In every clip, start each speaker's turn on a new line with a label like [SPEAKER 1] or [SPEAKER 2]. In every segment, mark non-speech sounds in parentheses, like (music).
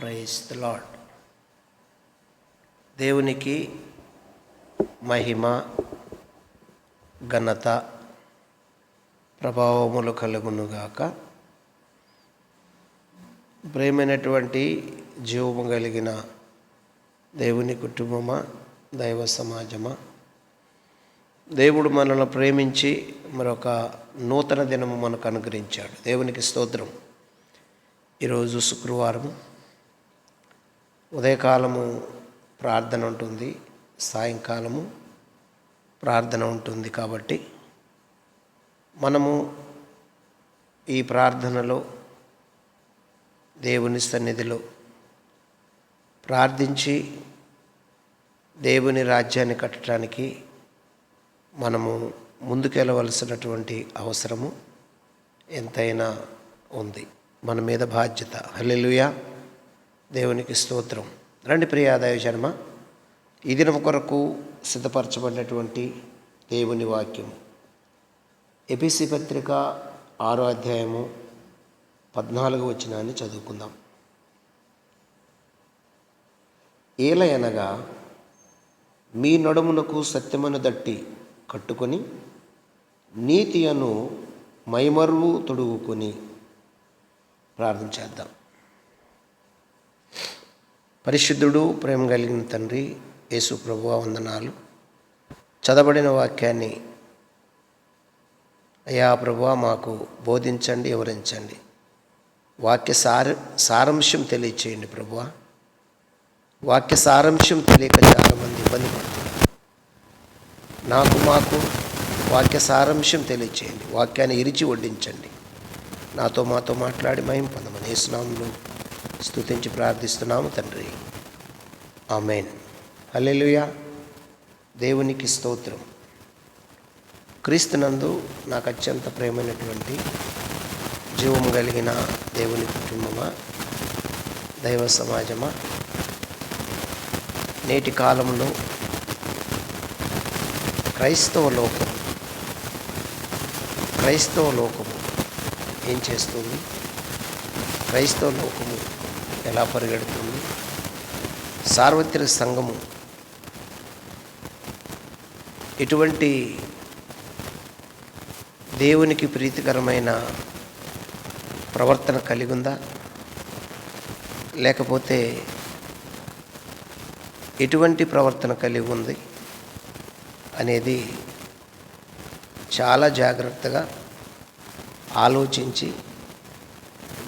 [SPEAKER 1] Praise the lord దేవునికి మహిమ ఘనత ప్రభావములు కలుగునుగాక. ప్రేమైనటువంటి జీవము కలిగిన దేవుని కుటుంబమా దైవ సమాజమా? దేవుడు మనల్ని ప్రేమించి మరొక నూతన దినము మనకు అనుగ్రహించాడు. దేవునికి స్తోత్రం. ఈరోజు శుక్రవారం ఉదయకాలము ప్రార్థన ఉంటుంది సాయంకాలము ప్రార్థన ఉంటుంది కాబట్టి మనము ఈ ప్రార్థనలో దేవుని సన్నిధిలో ప్రార్థించి దేవుని రాజ్యాన్ని కట్టడానికి మనము ముందుకెళ్ళవలసినటువంటి అవసరము ఎంతైనా ఉంది. మన మీద బాధ్యత. హల్లెలూయా. దేవునికి స్తోత్రం. రండి ప్రియాదాయ శర్మ ఈ దినం కొరకు సిద్ధపరచబడినటువంటి దేవుని వాక్యం ఎపిసి పత్రిక ఆరో అధ్యాయము పద్నాలుగు వచ్చినాన్ని చదువుకుందాం. ఏలయనగా మీ నడుమునకు సత్యమును దట్టి కట్టుకొని నీతి అను మైమరువు తొడుగుకొని ప్రార్థన చేద్దాం. పరిశుద్ధుడు ప్రేమ కలిగిన తండ్రి యేసు ప్రభువ వందనాలు. చదవబడిన వాక్యాన్ని అయ్యా ప్రభువ మాకు బోధించండి వివరించండి. వాక్య సార సారాంశం తెలియచేయండి ప్రభువ. వాక్య సారాంశం తెలియక చాలామంది ఇబ్బంది పడుతున్నారు. నాకు మాకు వాక్య సారాంశం తెలియచేయండి. వాక్యాన్ని ఇరిచి వడ్డించండి. నాతో మాతో మాట్లాడి మహిం పొందమని యేసునామంలో స్థుతించి ప్రార్థిస్తున్నాము తండ్రి. ఆమెన్. హల్లెలూయా. దేవునికి స్తోత్రం. క్రీస్తునందు నాకు అత్యంత ప్రేమైనటువంటి జీవము కలిగిన దేవుని కుటుంబమా దైవ సమాజమా నేటి కాలంలో క్రైస్తవ లోకం క్రైస్తవ లోకము ఏం చేస్తుంది? క్రైస్తవ లోకము ఎలా పరిగెడుతుంది? సార్వత్రిక సంఘము ఎటువంటి దేవునికి ప్రీతికరమైన ప్రవర్తన కలిగి ఉందా లేకపోతే ఎటువంటి ప్రవర్తన కలిగి ఉంది అనేది చాలా జాగ్రత్తగా ఆలోచించి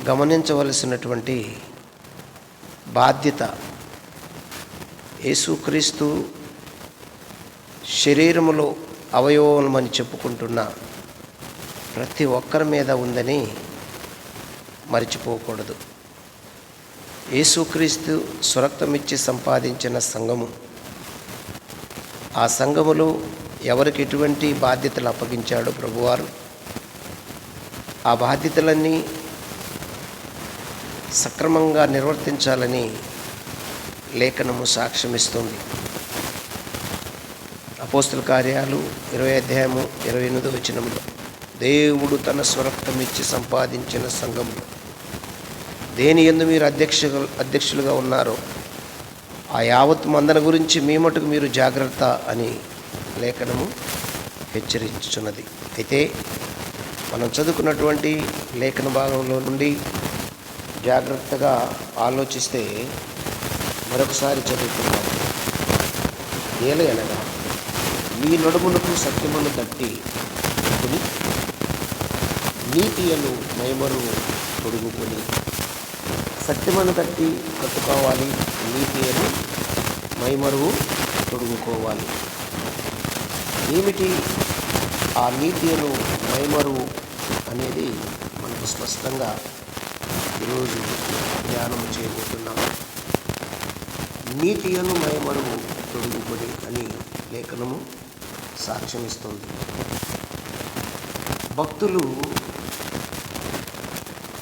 [SPEAKER 1] గమనించవలసినటువంటి బాధ్యత. యేసుక్రీస్తు శరీరములో అవయవమని చెప్పుకుంటున్న. ప్రతి ఒక్కరి మీద ఉందని మర్చిపోకూడదు. యేసుక్రీస్తు సురక్తమిచ్చి సంపాదించిన సంఘము. ఆ సంఘములో ఎవరికి ఎటువంటి బాధ్యతలు అప్పగించాడు ప్రభువారు? ఆ బాధ్యతలన్నీ సక్రమంగా నిర్వర్తించాలని లేఖనము సాక్ష్యమిస్తుంది. అపోస్తుల కార్యాలు ఇరవై అధ్యాయము ఇరవై ఎనిమిది వచనంలో దేవుడు తన స్వరక్తమిచ్చి సంపాదించిన సంఘంలో దేని ఎందు మీరు అధ్యక్ష అధ్యక్షులుగా ఉన్నారో ఆ యావత్ మందన గురించి మీ మటుకు మీరు జాగ్రత్త అని లేఖనము హెచ్చరించుచున్నది. అయితే మనం చదువుకున్నటువంటి లేఖన భాగంలో నుండి జాగ్రత్తగా ఆలోచిస్తే మరొకసారి చదువుకుందాం. ఏల అనగా మీ నడుములకు సత్యమును దట్టి కొని నీతియను మైమరువు తొడుగుకొని సత్యమును తట్టి కట్టుకోవాలి నీతియను మైమరువు తొడుగుకోవాలి ఏమిటి ఆ నీతియను మైమరువు అనేది? మనకు స్పష్టంగా ఈరోజు ధ్యానం చేయబోతున్నాం. నీతియను మైమరువు తొడుగుబడి అని లేఖనము సాక్ష్యమిస్తుంది. భక్తులు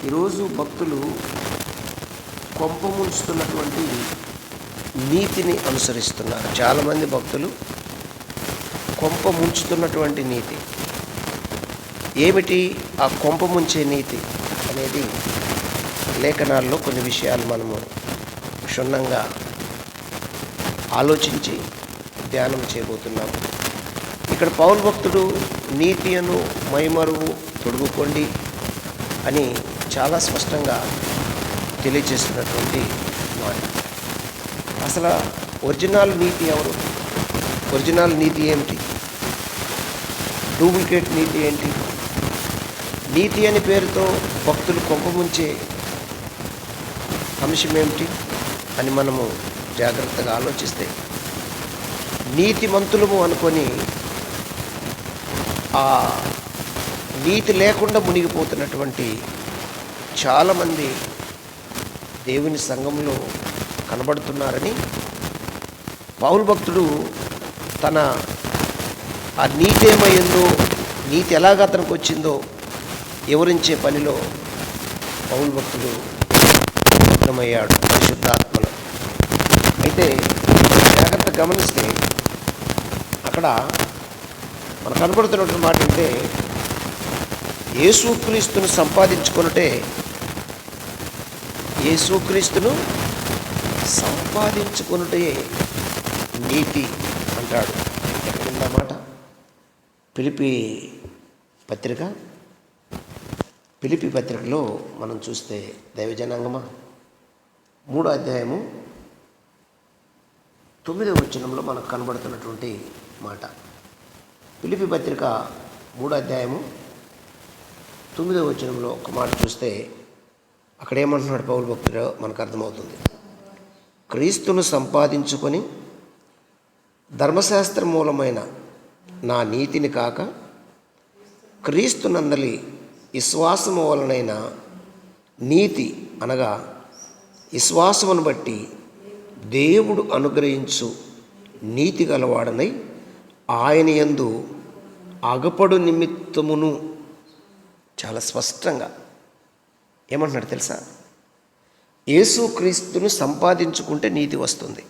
[SPEAKER 1] ఈరోజు భక్తులు కొంప ముంచుతున్నటువంటి నీతిని అనుసరిస్తున్నారు. చాలామంది భక్తులు కొంప ముంచుతున్నటువంటి నీతి. ఏమిటి ఆ కొంప ముంచే నీతి అనేది లేఖనాల్లో కొన్ని విషయాలు మనము క్షుణ్ణంగా ఆలోచించి ధ్యానం చేయబోతున్నాము ఇక్కడ పౌరు భక్తుడు నీతి అను మైమరువు తొడుగుకోండి అని చాలా స్పష్టంగా తెలియజేస్తున్నటువంటి మాట అసలు ఒరిజినల్ నీతి ఎవరు? ఒరిజినల్ నీతి ఏమిటి? డూప్లికేట్ నీతి ఏంటి? నీతి అని పేరుతో భక్తులు కొంపముంచే అంశం ఏమిటి అని మనము జాగ్రత్తగా ఆలోచిస్తే నీతిమంతులము అనుకొని ఆ నీతి లేకుండా మునిగిపోతున్నటువంటి చాలామంది దేవుని సంఘంలో కనబడుతున్నారని పౌరు భక్తుడు తన ఆ నీతి ఏమయ్యిందో నీతి ఎలాగ అతనికి వచ్చిందో వివరించే పనిలో పౌరు భక్తుడు నిమగ్నమయ్యాడు పరిశుద్ధాత్మలో. అయితే జాగ్రత్త గమనిస్తే అక్కడ మనకు కనపడుతున్నటువంటి మాట అంటే యేసుక్రీస్తును సంపాదించుకున్నట్టే యేసుక్రీస్తును సంపాదించుకున్నటే నీతి అంటాడు. ఎక్కడుందా మాట? పిలిపి పత్రిక. పిలిపి పత్రికలో మనం చూస్తే దైవజనాంగమా? మూడో అధ్యాయము తొమ్మిదవ వచనంలో మనకు కనబడుతున్నటువంటి మాట. పిలిపి పత్రిక మూడో అధ్యాయము తొమ్మిదవ వచనంలో ఒక మాట చూస్తే అక్కడ ఏమంటున్నాడు పౌరు భక్తుడో మనకు అర్థమవుతుంది. క్రీస్తును సంపాదించుకొని ధర్మశాస్త్ర మూలమైన నా నీతిని కాక క్రీస్తునందలి విశ్వాసము వలనైన నీతి అనగా విశ్వాసమును బట్టి దేవుడు అనుగ్రహించు నీతి గలవాడనై ఆయన యందు అగపడు నిమిత్తమును చాలా స్పష్టంగా ఏమంటున్నాడు తెలుసా? యేసుక్రీస్తును సంపాదించుకుంటే నీతి వస్తుంది.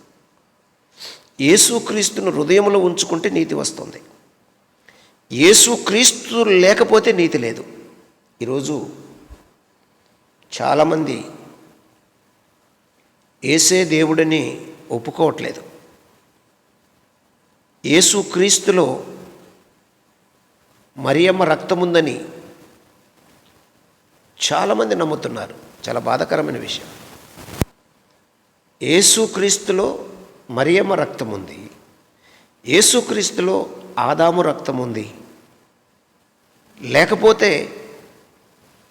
[SPEAKER 1] యేసుక్రీస్తును హృదయంలో ఉంచుకుంటే నీతి వస్తుంది. యేసుక్రీస్తు లేకపోతే నీతి లేదు. ఈరోజు చాలామంది ఏసే దేవుడిని ఒప్పుకోవట్లేదు. యేసుక్రీస్తులో మరియమ్మ రక్తముందని చాలామంది నమ్ముతున్నారు. చాలా బాధాకరమైన విషయం. యేసుక్రీస్తులో మరియమ్మ రక్తం ఉంది యేసుక్రీస్తులో ఆదాము రక్తం ఉంది లేకపోతే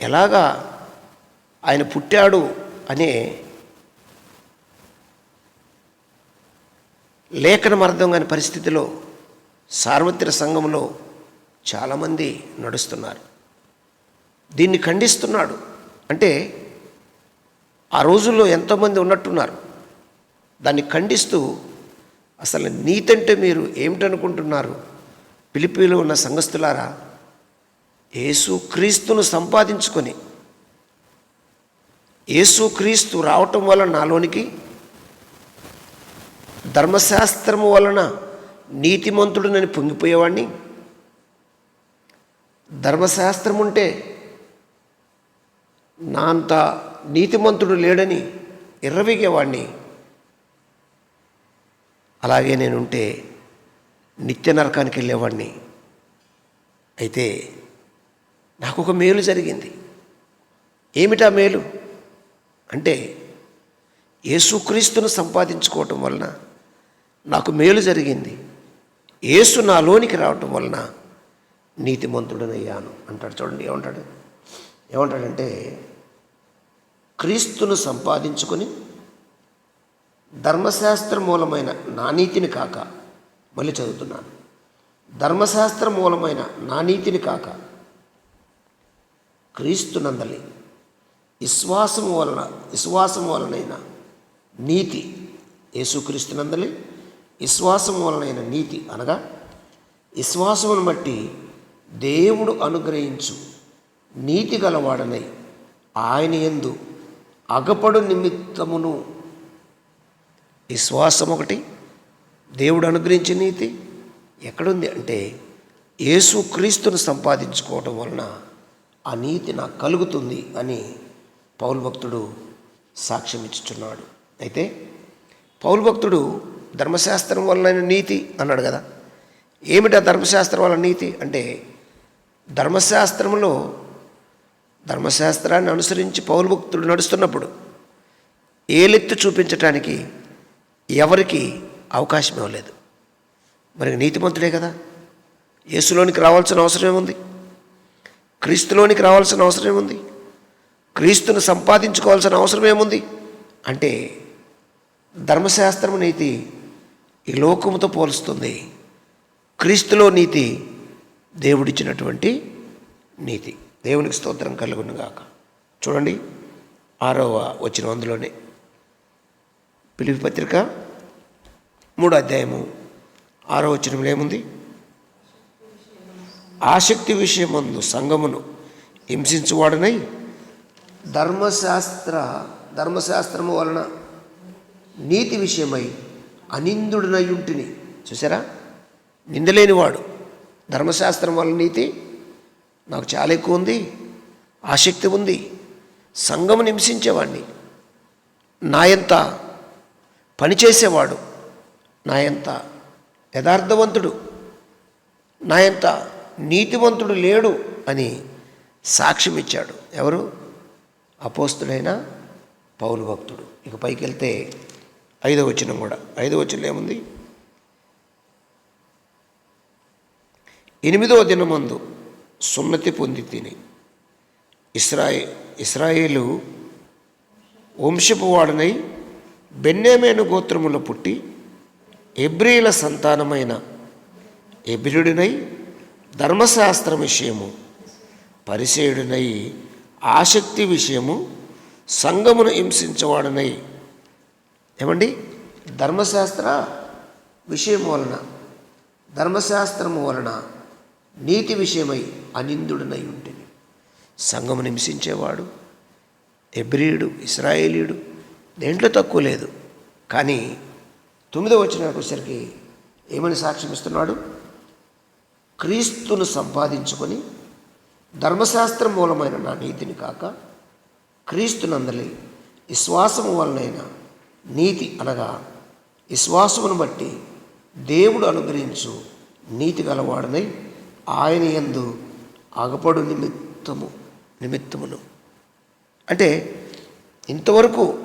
[SPEAKER 1] ఎలాగా ఆయన పుట్టాడు అనే లేఖనం అర్థం కాని పరిస్థితిలో సార్వత్రిక సంఘంలో చాలామంది నడుస్తున్నారు. దీన్ని ఖండిస్తున్నాడు. అంటే ఆ రోజుల్లో ఎంతోమంది ఉన్నట్టున్నారు. దాన్ని ఖండిస్తూ అసలు నీతంటే మీరు ఏమిటనుకుంటున్నారు? పిలిపిలో ఉన్న సంఘస్థులారా? యేసు క్రీస్తును సంపాదించుకొని యేసు క్రీస్తు రావటం వల్ల నాలోనికి ధర్మశాస్త్రము వలన నీతిమంతుడు నేను పొంగిపోయేవాడిని ధర్మశాస్త్రం ఉంటే నా అంత నీతిమంతుడు లేడని ఎర్రవిగేవాడిని అలాగే నేనుంటే నిత్య నరకానికి వెళ్ళేవాడిని అయితే నాకు ఒక మేలు జరిగింది. ఏమిటా మేలు? అంటే యేసుక్రీస్తును సంపాదించుకోవటం వలన నాకు మేలు జరిగింది. ఏసు నాలోనికి రావటం వలన నీతిమంతుడనయ్యాను అంటాడు చూడండి ఏమంటాడు? ఏమంటాడంటే క్రీస్తును సంపాదించుకొని ధర్మశాస్త్ర మూలమైన నా నీతిని కాక మళ్ళీ చదువుతున్నాను. ధర్మశాస్త్ర మూలమైన నా నీతిని కాక క్రీస్తునందలి. విశ్వాసం వలన విశ్వాసం వలనైన నీతి యేసుక్రీస్తునందలి. విశ్వాసం వలనైన నీతి అనగా విశ్వాసమును బట్టి దేవుడు అనుగ్రహించు నీతి గలవాడనై ఆయన యందు అగపడు నిమిత్తమును విశ్వాసం ఒకటి దేవుడు అనుగ్రహించే నీతి ఎక్కడుంది అంటే యేసు క్రీస్తును సంపాదించుకోవటం వలన ఆ నీతి నాకు కలుగుతుంది అని పౌరు భక్తుడు సాక్ష్యం ఇచ్చుచున్నాడు అయితే పౌరు భక్తుడు ధర్మశాస్త్రం వలన నీతి అన్నాడు కదా. ఏమిటా ధర్మశాస్త్రం వల్ల నీతి? అంటే ధర్మశాస్త్రంలో ధర్మశాస్త్రాన్ని అనుసరించి పౌరుభక్తుడు నడుస్తున్నప్పుడు ఏలెత్తు చూపించటానికి ఎవరికి అవకాశం ఇవ్వలేదు. మరి నీతిమంతుడే కదా. యేసులోనికి రావాల్సిన అవసరం ఏముంది? క్రీస్తులోనికి రావాల్సిన అవసరం ఏముంది? క్రీస్తును సంపాదించుకోవాల్సిన అవసరం ఏముంది? అంటే ధర్మశాస్త్రం నీతి ఈ లోకముతో పోలుస్తుంది. క్రీస్తులో నీతి దేవుడిచ్చినటువంటి నీతి. దేవునికి స్తోత్రం కలుగునుగాక. చూడండి ఆరవ వచ్చిన అందులోనే. పిలిపి పత్రిక మూడో అధ్యాయము ఆరో వచనంలో ఏముంది? ఆసక్తి విషయమందు సంగమును హింసించువాడనై ధర్మశాస్త్ర ధర్మశాస్త్రము వలన నీతి విషయమై అనిందుడినయుంటిని. చూసారా? నిందలేనివాడు. ధర్మశాస్త్రం వల్ల నీతి నాకు చాలా ఎక్కువ ఉంది ఆసక్తి ఉంది. సంఘము హింసించేవాడిని నాయంత పనిచేసేవాడు. నాయంత యథార్థవంతుడు. నాయంత నీతివంతుడు లేడు అని సాక్ష్యం ఇచ్చాడు ఎవరు? అపోస్తుడైన పౌరు భక్తుడు. ఇక పైకి వెళ్తే ఐదో వచనం కూడా. ఐదో వచనం ఏముంది? ఎనిమిదో దినమందు సున్నతి పొంది తిని ఇస్రాయి ఇస్రాయేలు వంశపు వాడనై బెన్నేమేను గోత్రములో పుట్టి ఎబ్రియుల సంతానమైన ఎబ్రియుడినై ధర్మశాస్త్ర విషయము పరిసేయుడినై ఆసక్తి విషయము సంగమును హింసించవాడనై ఏమండి? ధర్మశాస్త్ర విషయం వలన ధర్మశాస్త్రము వలన నీతి విషయమై అనిందుడనై ఉంటుంది సంఘము నిమిషించేవాడు ఎబ్రియుడు ఇస్రాయేలీయుడు దేంట్లో తక్కువ లేదు. కానీ తొమ్మిదో వచ్చిన వచ్చేసరికి ఏమని సాక్ష్యం ఇస్తున్నాడు? క్రీస్తును సంపాదించుకొని ధర్మశాస్త్రం మూలమైన నా నీతిని కాక క్రీస్తునందలి విశ్వాసము వలనైనా నీతి అనగా విశ్వాసమును బట్టి దేవుడు అనుగ్రహించు నీతి గలవాడనై ఆయన యందు అగపడు నిమిత్తము నిమిత్తమును. అంటే ఇంతవరకు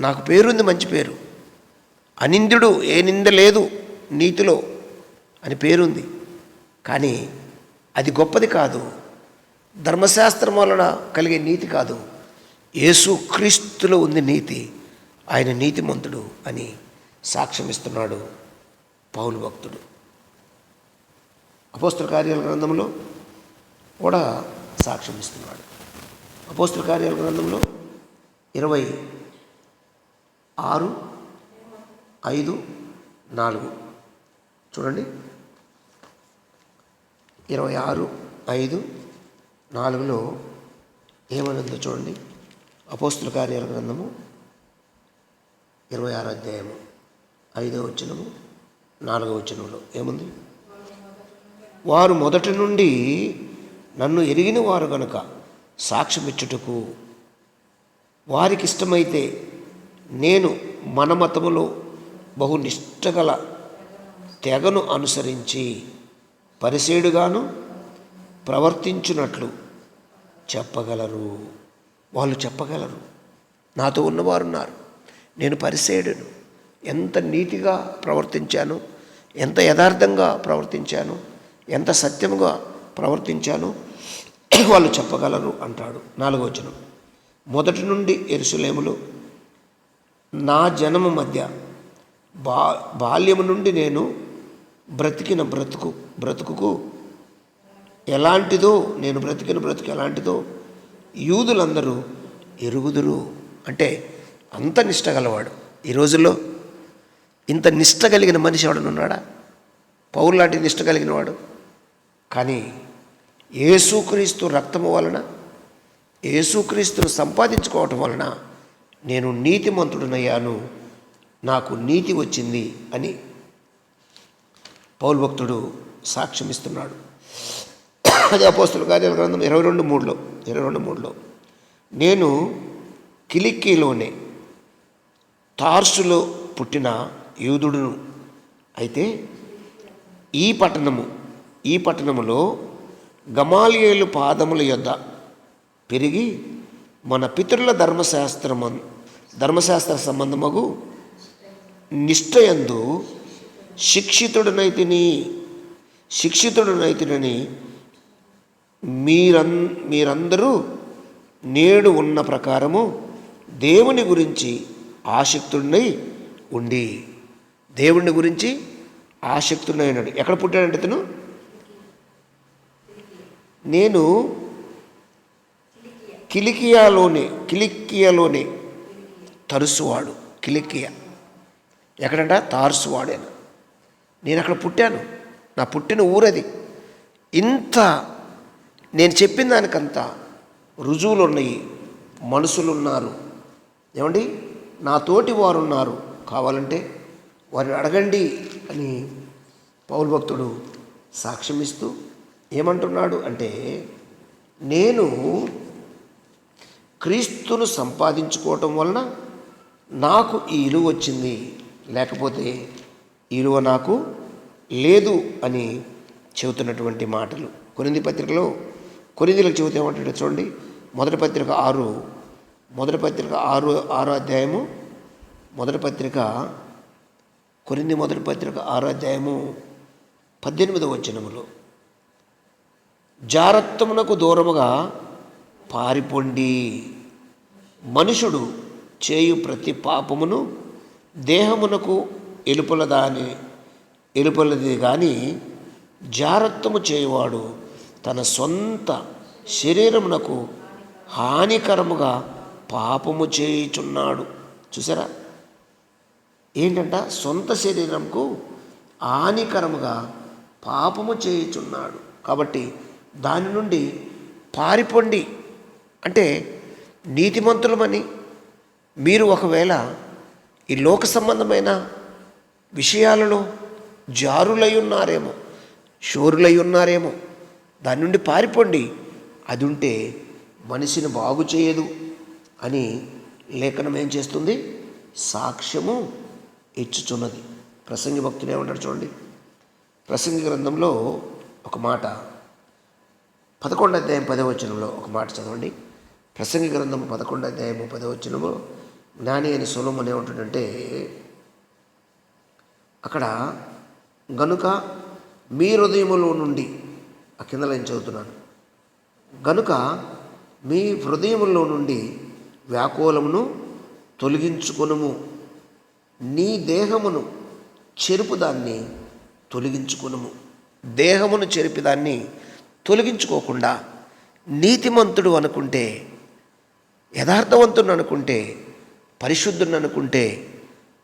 [SPEAKER 1] నాకు పేరుంది మంచి పేరు. అనిందుడు ఏ నింద లేదు నీతిలో అని పేరుంది. కానీ అది గొప్పది కాదు. ధర్మశాస్త్రం వలన కలిగే నీతి కాదు. యేసు క్రీస్తులో ఉంది నీతి. ఆయన నీతిమంతుడు అని సాక్ష్యం ఇస్తున్నాడు పౌలు భక్తుడు. అపోస్తుల కార్యాల గ్రంథంలో కూడా సాక్ష్యం ఇస్తున్నాడు. అపోస్తుల కార్యాల గ్రంథంలో ఇరవై ఆరు ఐదు నాలుగు. చూడండి. ఇరవై ఆరు ఐదు నాలుగులో ఏమనుందో చూడండి. అపోస్తుల కార్యాల గ్రంథము ఇరవై ఆరు అధ్యాయము. ఐదో వచనము నాలుగో వచనంలో. ఏముంది? వారు మొదటి నుండి నన్ను ఎరిగిన వారు గనుక సాక్ష్యమిచ్చుటకు వారికి ఇష్టమైతే నేను మన మతములో బహు నిష్టగల తెగను అనుసరించి పరిసేడుగాను ప్రవర్తించున్నట్లు చెప్పగలరు. వాళ్ళు చెప్పగలరు. నాతో ఉన్నవారున్నారు. నేను పరిసేయుడును ఎంత నీతిగా ప్రవర్తించాను ఎంత యథార్థంగా ప్రవర్తించాను ఎంత సత్యముగా ప్రవర్తించాను (clears throat) వాళ్ళు చెప్పగలరు అంటాడు నాలుగవచనం మొదటి నుండి ఎరుసలేములు నా జనము మధ్య బా బాల్యము నుండి నేను బ్రతికిన బ్రతుకు బ్రతుకుకు ఎలాంటిదో నేను బ్రతికిన బ్రతుకు ఎలాంటిదో యూదులందరూ ఎరుగుదురు. అంటే అంత నిష్ట గలవాడు. ఈ రోజుల్లో ఇంత నిష్ట కలిగిన మనిషి ఎవడనున్నాడా పౌరు లాంటి నిష్ట కలిగిన వాడు. కానీ ఏసుక్రీస్తు రక్తము వలన ఏసుక్రీస్తును సంపాదించుకోవటం వలన నేను నీతిమంతుడునయ్యాను నాకు నీతి వచ్చింది అని పౌరు భక్తుడు సాక్ష్యం ఇస్తున్నాడు. అది అపోస్తుల కార్యాల గ్రంథం ఇరవై రెండు మూడులో ఇరవై రెండు మూడులో నేను కిలిక్కీలోనే తార్సులో పుట్టిన యూదుడును. అయితే ఈ పట్టణము ఈ పట్టణములో గమాలియేలు పాదముల యొద్ద పెరిగి మన పితరుల ధర్మశాస్త్రము ధర్మశాస్త్ర సంబంధమగు నిష్ఠయందు శిక్షితుడనైతిని శిక్షితుడనైతినని మీరన్ మీరందరూ నేడు ఉన్న ప్రకారము దేవుని గురించి ఆసక్తుడినై ఉండి దేవుణ్ణి గురించి ఆసక్తుడినై ఉన్నాడు. ఎక్కడ పుట్టాడంటే తను నేను కిలికియాలోనే కిలికియాలోనే తరుసువాడు కిలికియా. ఎక్కడంట? తారుసువాడేను. నేను అక్కడ పుట్టాను. నా పుట్టిన ఊరది. ఇంత నేను చెప్పిన దానికంతా రుజువులు ఉన్నాయి మనుషులు ఉన్నారు ఏమండి? నా తోటి వారు ఉన్నారు కావాలంటే వారిని అడగండి అని పౌరు భక్తుడు సాక్ష్యం ఇస్తూ ఏమంటున్నాడు అంటే నేను క్రీస్తును సంపాదించుకోవటం వలన నాకు ఈ ఇలువ వచ్చింది. లేకపోతే ఇలువ నాకు లేదు అని చెబుతున్నటువంటి మాటలు. కొరింది పత్రికలో కొరిందిలకు చెబుతే ఏమంటాడు చూడండి. మొదటి పత్రిక ఆరు మొదటి పత్రిక ఆరు ఆరో అధ్యాయము మొదటి పత్రిక కొరింది మొదటి పత్రిక ఆరో అధ్యాయము పద్దెనిమిదవ వచనములు. జారత్వమునకు దూరముగా పారిపోండి మనుషుడు చేయు ప్రతి పాపమును దేహమునకు ఎలుపల దాని ఎలుపలది కానీ జారత్వము చేయువాడు తన సొంత శరీరమునకు హానికరముగా పాపము చేయుచున్నాడు. చూసారా? ఏంటంట? సొంత శరీరంకు హానికరముగా పాపము చేయుచున్నాడు. కాబట్టి దాని నుండి పారిపోండి. అంటే నీతిమంతులమని మీరు ఒకవేళ ఈ లోక సంబంధమైన విషయాలలో జారులై ఉన్నారేమో షోరులై ఉన్నారేమో దాని నుండి పారిపోండి. అది ఉంటే మనిషిని బాగు చేయదు. అని లేఖనం ఏం చేస్తుంది? సాక్ష్యము ఇచ్చుచున్నది. ప్రసంగి భక్తుడు ఏమంటాడు చూడండి? ప్రసంగి గ్రంథంలో ఒక మాట పదకొండు అధ్యాయం పదవచనంలో ఒక మాట చదవండి. ప్రసంగి గ్రంథము పదకొండు అధ్యాయము పదవచనము జ్ఞాని అని సులభం ఏమంటాడంటే అక్కడ గనుక మీ హృదయములో నుండి ఆ కింద నేను చదువుతున్నాను. గనుక మీ హృదయములో నుండి వ్యాకులమును తొలగించుకొనుము. నీ దేహమును చెరుపుదాన్ని తొలగించుకొనుము. దేహమును చెరిపిదాన్ని తొలగించుకోకుండా నీతిమంతుడు అనుకుంటే యథార్థవంతుడు అనుకుంటే పరిశుద్ధుని అనుకుంటే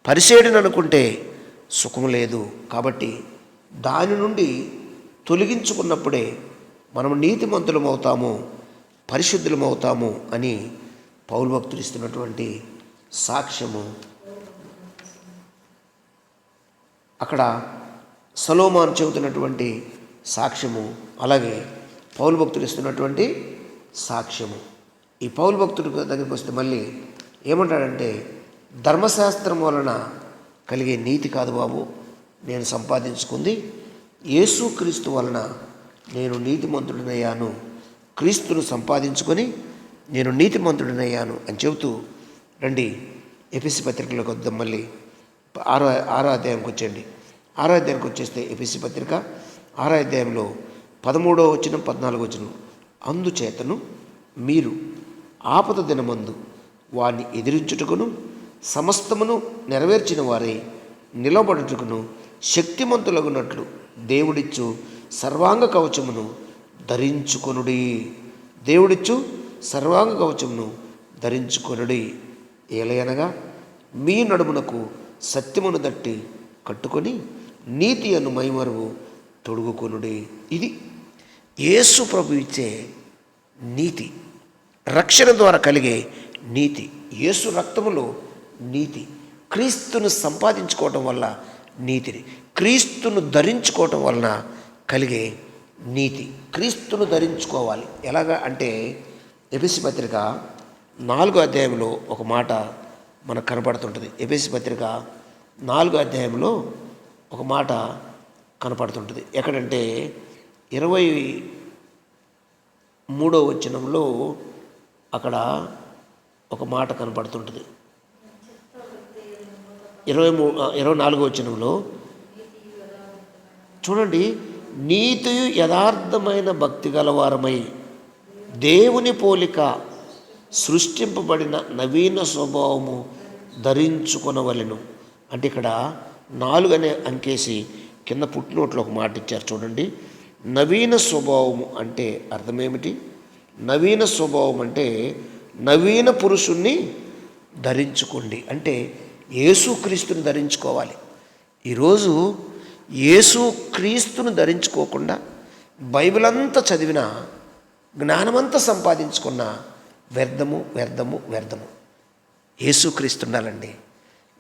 [SPEAKER 1] పరిసేడుని అనుకుంటే సుఖం లేదు. కాబట్టి దాని నుండి తొలగించుకున్నప్పుడే మనం నీతిమంతులమవుతాము పరిశుద్ధులమవుతాము అని పౌరు భక్తులు ఇస్తున్నటువంటి సాక్ష్యము. అక్కడ సలోమాన్ చెబుతున్నటువంటి సాక్ష్యము అలాగే పౌలు భక్తులు ఇస్తున్నటువంటి సాక్ష్యము. ఈ పౌలు భక్తుడి దగ్గరికి వస్తే మళ్ళీ ఏమంటాడంటే ధర్మశాస్త్రం వలన కలిగే నీతి కాదు బాబు నేను సంపాదించుకుంది యేసుక్రీస్తు వలన నేను నీతిమంతుడినయ్యాను. క్రీస్తును సంపాదించుకొని నేను నీతిమంతుడినయ్యాను అని చెబుతూ రండి ఎపిసి పత్రికలోకి వద్దాం మళ్ళీ. ఆరో ఆరో అధ్యాయంకి వచ్చండి ఆరో అధ్యాయానికి వచ్చేస్తే ఎపిసి పత్రిక ఆరో అధ్యాయంలో పదమూడో వచ్చిన పద్నాలుగో వచ్చిన అందుచేతను మీరు ఆపద దినమందు వారిని ఎదిరించుటకును సమస్తమును నెరవేర్చిన వారై నిలబడుటకును శక్తిమంతులగునట్లు దేవుడిచ్చు సర్వాంగ కవచమును ధరించుకొనుడి. దేవుడిచ్చు సర్వాంగ కవచమును ధరించుకొనుడి ఏలయనగా మీ నడుమునకు సత్యమును దట్టి కట్టుకొని నీతి అను మైమరువు తొడుగుకొనుడి. ఇది యేసు ప్రభు ఇచ్చే నీతి. రక్షణ ద్వారా కలిగే నీతి. యేసు రక్తములో నీతి. క్రీస్తును సంపాదించుకోవటం వల్ల నీతిని. క్రీస్తును ధరించుకోవటం వలన కలిగే నీతి. క్రీస్తును ధరించుకోవాలి. ఎలాగా అంటే ఎపిసి పత్రిక నాలుగో అధ్యాయంలో ఒక మాట మనకు కనపడుతుంటుంది. ఎపిసి పత్రిక నాలుగో అధ్యాయంలో ఒక మాట కనపడుతుంటుంది. ఎక్కడంటే ఇరవై మూడో వచనంలో అక్కడ ఒక మాట కనపడుతుంటుంది. ఇరవై మూ ఇరవై నాలుగో వచనంలో చూడండి నీతియు యథార్థమైన భక్తి గలవారమై దేవుని పోలిక సృష్టింపబడిన నవీన స్వభావము ధరించుకొనవలెను. అంటే ఇక్కడ నాలుగు అనే అంకేసి కింద పుట్టినోట్లో ఒక మాట ఇచ్చారు చూడండి. నవీన స్వభావము అంటే అర్థమేమిటి? నవీన స్వభావం అంటే నవీన పురుషుణ్ణి ధరించుకోండి. అంటే యేసుక్రీస్తుని ధరించుకోవాలి. ఈరోజు యేసుక్రీస్తుని ధరించుకోకుండా బైబిల్ అంతా చదివిన జ్ఞానమంతా సంపాదించుకున్న వ్యర్థము వ్యర్థము వ్యర్థము. యేసుక్రీస్తు ఉండాలండి.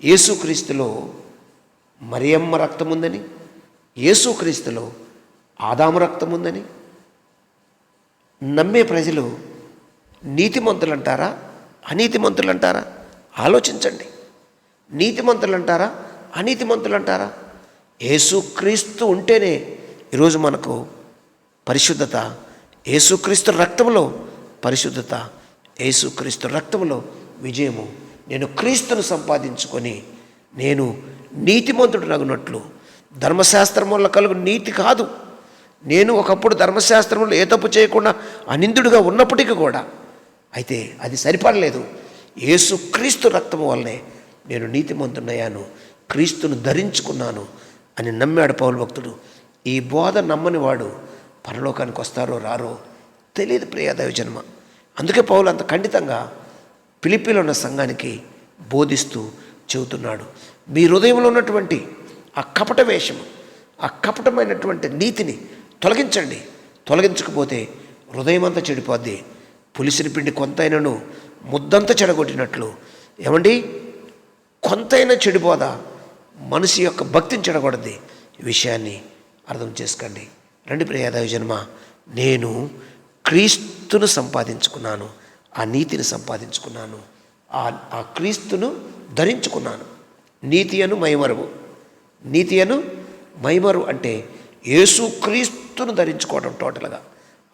[SPEAKER 1] యేసుక్రీస్తులో మరియమ్మ రక్తం ఉందని యేసుక్రీస్తులో ఆదాము రక్తం ఉందని నమ్మే ప్రజలు నీతిమంతులు అంటారా అనీతిమంతులు అంటారా ఆలోచించండి. నీతిమంతులు అంటారా అనీతిమంతులు అంటారా యేసుక్రీస్తు ఉంటేనే ఈరోజు మనకు పరిశుద్ధత యేసుక్రీస్తు రక్తంలో పరిశుద్ధత యేసుక్రీస్తు రక్తంలో విజయము. నేను క్రీస్తును సంపాదించుకొని నేను నీతిమంతుడు నగునట్లు. ధర్మశాస్త్రం వల్ల కలుగు నీతి కాదు. నేను ఒకప్పుడు ధర్మశాస్త్రంలో ఏ తప్పు చేయకుండా అనిందుడుగా ఉన్నప్పటికీ కూడా అయితే అది సరిపడలేదు. ఏసుక్రీస్తు రక్తము వల్లే నేను నీతిమంతున్నయ్యాను క్రీస్తును ధరించుకున్నాను అని నమ్మాడు పౌరు భక్తుడు. ఈ బోధ నమ్మని వాడు పరలోకానికి వస్తారో రారో తెలియదు ప్రియాదైవ జన్మ అందుకే పౌలు అంత ఖండితంగా పిలిపిలో ఉన్న సంఘానికి బోధిస్తూ చెబుతున్నాడు. మీ హృదయంలో ఉన్నటువంటి ఆ కపట వేషము ఆ కపటమైనటువంటి నీతిని తొలగించండి. తొలగించకపోతే హృదయం అంతా చెడిపోద్ది. పులిసిన పిండి కొంతైనను ముద్దంతా చెడగొట్టినట్లు. ఏమండి? కొంతైనా చెడిపోదా? మనిషి యొక్క భక్తిని చెడగొడద్ది. ఈ విషయాన్ని అర్థం చేసుకోండి. రండి ప్రయాదవ జన్మ నేను క్రీస్తును సంపాదించుకున్నాను ఆ నీతిని సంపాదించుకున్నాను ఆ ఆ క్రీస్తును ధరించుకున్నాను. నీతి అను మైమరువు. నీతి అను మైమరువు అంటే యేసు క్రీస్తును ధరించుకోవడం టోటల్గా.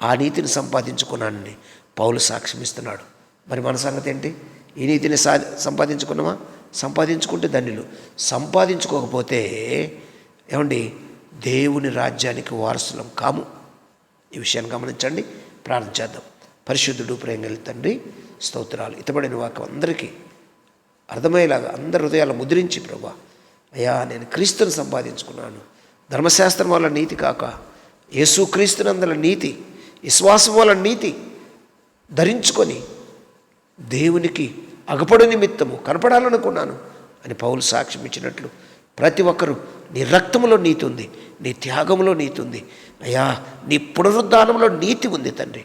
[SPEAKER 1] ఆ నీతిని సంపాదించుకున్నానని పౌలు సాక్ష్యం ఇస్తున్నాడు. మరి మన సంగతి ఏంటి? ఈ నీతిని సా సంపాదించుకున్నామా? సంపాదించుకుంటే ధన్యులు. సంపాదించుకోకపోతే ఏమండి? దేవుని రాజ్యానికి వారసులం కాము. ఈ విషయాన్ని గమనించండి. ప్రార్థన చేద్దాం. పరిశుద్ధుడు ప్రేంగలి తండ్రి స్తోత్రాలు. ఇతబడిన వాక్యం అందరికీ అర్థమయ్యేలాగా అందరి హృదయాలు ముద్రించి ప్రభా అయ్యా నేను క్రీస్తుని సంపాదించుకున్నాను. ధర్మశాస్త్రం వల్ల నీతి కాక యేసు క్రీస్తునందల నీతి విశ్వాసం వల్ల నీతి ధరించుకొని దేవునికి అగపడు నిమిత్తము కనపడాలనుకున్నాను అని పౌలు సాక్ష్యం ఇచ్చినట్లు ప్రతి ఒక్కరూ నీ రక్తంలో నీతి ఉంది నీ త్యాగంలో నీతి ఉంది. అయ్యా నీ పునరుద్ధానంలో నీతి ఉంది తండ్రి.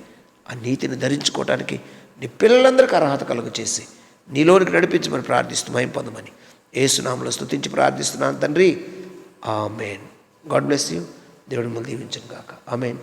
[SPEAKER 1] ఆ నీతిని ధరించుకోవడానికి నీ పిల్లలందరికీ అర్హత కలుగు చేసి నీలోనికి నడిపించమని ప్రార్థిస్తూ మయం పొందమని ఏసునామలో స్తుతించి ప్రార్థిస్తున్నాను తండ్రి. ఆమెన్. God bless you. దేవుడు మళ్ళీ దీవించను కాక ఆమెన్.